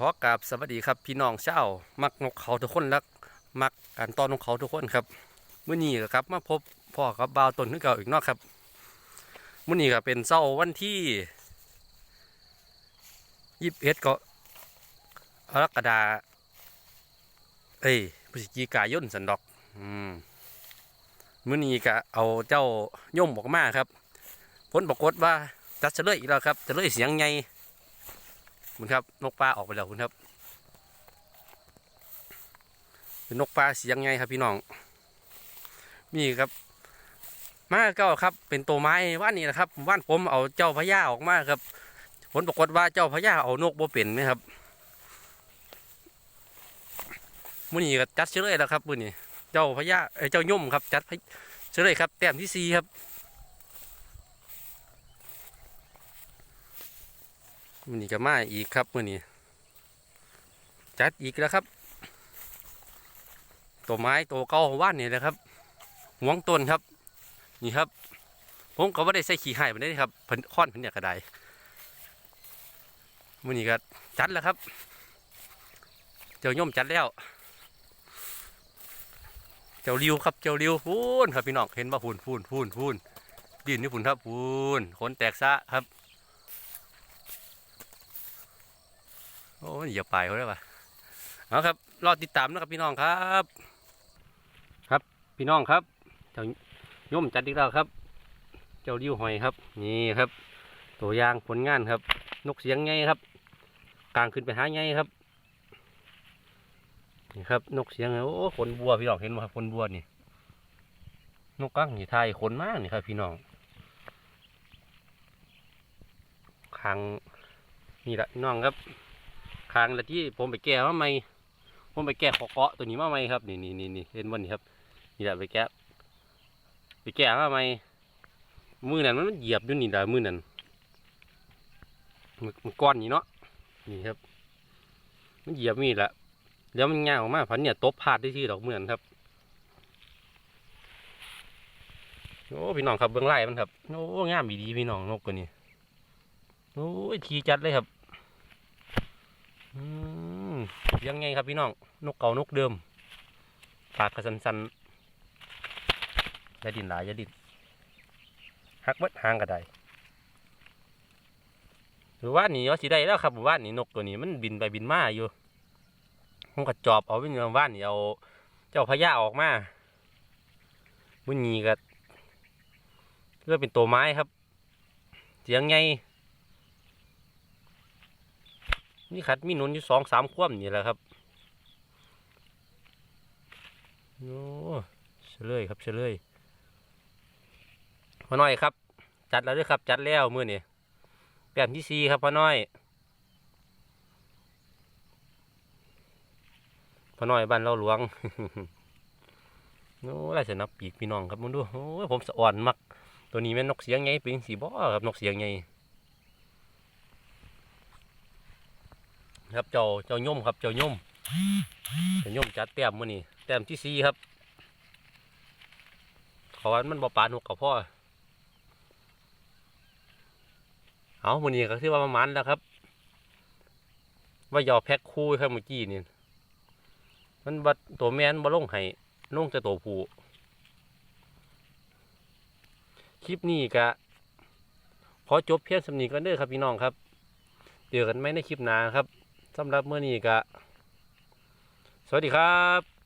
ขอกราบสวัสดีครับพี่น้องเช้ามักนกเขาทุกคนรักมักการต้อนนกเขาทุกคนครับมื้อนี้ก็ครับมาพบพ่อกับบ่าวตนขึ้นเก่าอีกนอกครับมื้อนี้ก็เป็นเช้าวันที่ยี่สิบเอ็ดก็กรกฎาเอ้ยพฤศจิกายนสันดอกอืมมื้อนี้ก็เอาเจ้าย่มออกมาครับ ผลปรากฏว่าจัดเฉลยอีกแล้วครับเฉลยเสียงไง คุณครับนกปลาออกไปแล้วคุณครับเป็นนกปลาเสียงไงครับพี่น้องนี่ครับมาเก้าครับ เป็นตัวไม้ว่านนี้นะครับว่านผมเอาเจ้าพญาออกมาครับ ผลปรากฏว่าเจ้าพญาเอานกบ่เป็นไหมครับมื้อนี้ก็จัดเฉลยแล้วครับมื้อนี้เจ้าพญาเอ้เจ้าย่มครับ จัดเฉลยครับ แต้มที่สี่ครับ มือนี้ก็มาอีกครับมือนี้จัดอีกแล้วครับ ตัวไม้ตัวเก่าของว่านนี่นะครับหวงต้นครับ นี่ครับ ผมก็ไม่ได้ใส่ขี้ไห่มาได้ครับเพิ่นค้อนเพิ่นอยากกระไดมือนี้ก็จัดแล้วครับ เจ้าย่อมจัดแล้ว เจ้าริวครับเจ้าริวพูนครับพี่น้องเห็นว่าพูนพูนพูนพูนดินนี่พูนครับพูนขนแตกซะครับ โอ้ยอย่าไปเขาได้ปะเอาครับ รอติดตามนะครับพี่น้องครับ ครับพี่น้องครับเจ้าย่มจัดอีกแล้วครับ เจ้าริ้วหอยครับ นี่ครับ ตัวยางผลงานครับ นกเสียงไงครับกลางขึ้นไปหาไงครับนี่ครับ นกเสียงโอ้ขนบัวพี่น้องเห็นไหมครับขนบัวนี่นกกังนี่ไทยขนมากนี่ครับ พี่น้องคางนี่แหละน้องครับ คางละที่ผมไปแก้มาใหม่ผมไปแก้ขอเกาะตัวนี้มาใหม่ครับนี่นี่นี่นี่เห็นวันนี้ครับนี่แหละไปแก้ไปแก้มาใหม่มือนั้นมันเหยียบอยู่นี่แหละมือนั้นมือมือก้อนนี่เนาะนี่ครับ มันเหยียบมีแหละแล้วมันง่ายออกมาพันเนี่ยตบพลาดได้ที่ดอกเหมือนครับโอ้พี่น้องครับเบื้องไล่มันครับโอ้งามดีดีพี่น้องนกตัวนี้โอ้ยทีจัดเลยครับ ยังไงครับพี่น้อง นกเก่านกเดิมปากกระสันสันยาดินหลายยาดินหักเบัดหางก็ไดหรือว่านี่ว่าสิได้แล้วครับว่านี่นกตัวนี้มันบินไปบินมาอยู่ผมก็จอบเอาเป็นว่านี่เอาเจ้าพญาออกมามันนีก็เพื่อเป็นตัวไม้ครับ เสียงไง นี่ขัดมีหนุนอยู่สองสามคว่ำนี่แหละครับโอ้เฉลยครับเฉลยพ่อน้อยครับ จัดแล้วด้วยครับ จัดแล้วมือนี่แต้มที่สี่ครับพ่อน้อยพ่อน้อยบ้านเราหลวงโอ้ไรเสนับปีกพี่น้องครับมึงดูโอ้ผมสะอ่อนมัก ตัวนี้แม่นนกเสียงไงเป็นสีบ่ครับนกเสียงไง ครับเจ้าเจ้าย่มครับเจ้าย่มเจ้าย่มจัดแต้มมือนี่แต้มที่สี่ครับขอวันมันบ่ปานหกกับพ่อเอามือนี้ก็คือว่าประมาณแล้วครับ ว่ายอแพ็คคู่ครับเมื่อกี้นี่มันบัดตัวแม่นบ่ลงให้ลงแต่ตัวผู้คลิปนี้ก็ขอจบเพียงสำนีกันเด้อครับพี่น้องครับเจอกันไหมในคลิปหน้าครับ สำหรับเมื่อนี้ก็สวัสดีครับ